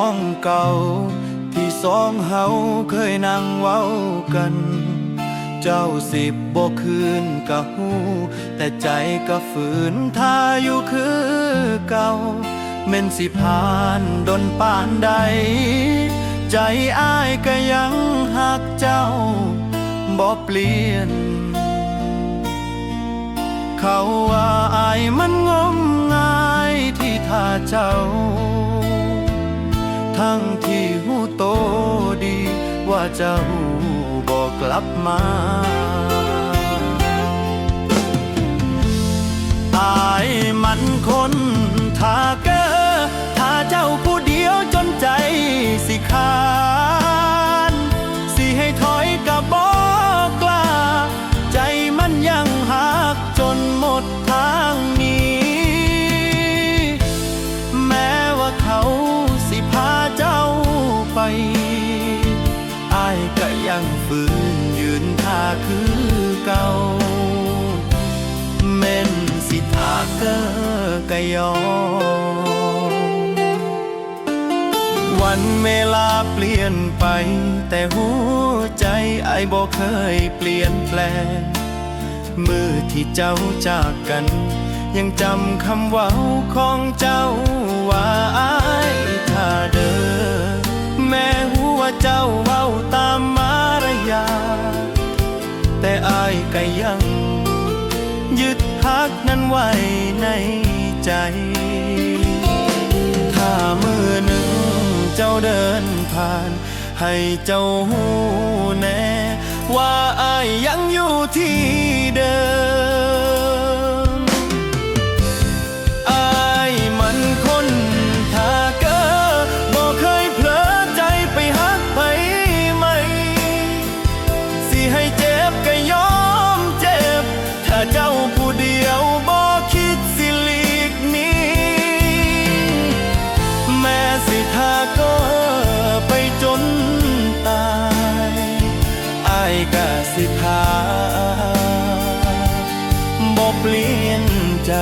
อายยืนอยู่หมองเก่า ที่สองเฮาเคยนั่งเว้ากัน เจ้าสิบบ่คืนกะหูแต่ใจก็ฝืนท่าอยู่คือเก่าเม่นสิผ่านดนปานใด ใจอ้ายก็ยังหักเจ้าบ่เปลี่ยน เขาว่าอายมันงมงายที่ท่าเจ้า ทั้งที่หูโตดี ว่าจะหูบอกกลับมา คือเก่าเม่นสิทาเกอกะยอวันเวลาเปลี่ยนไป แต่หัวใจไอ้บอกเคยเปลี่ยนแปลงมือที่เจ้าจากกัน ยังจำคำเว่าของเจ้าว่าไอายท่าเดินแม้หัวเจ้าเว้าตา ยัง ยึดพักนั้นไว้ในใจ ถ้ามือหนึ่งเจ้าเดินผ่าน ให้เจ้าหูแน่ ว่าอายยังอยู่ที่เดิมิทาบอกเปลี่ยนใจ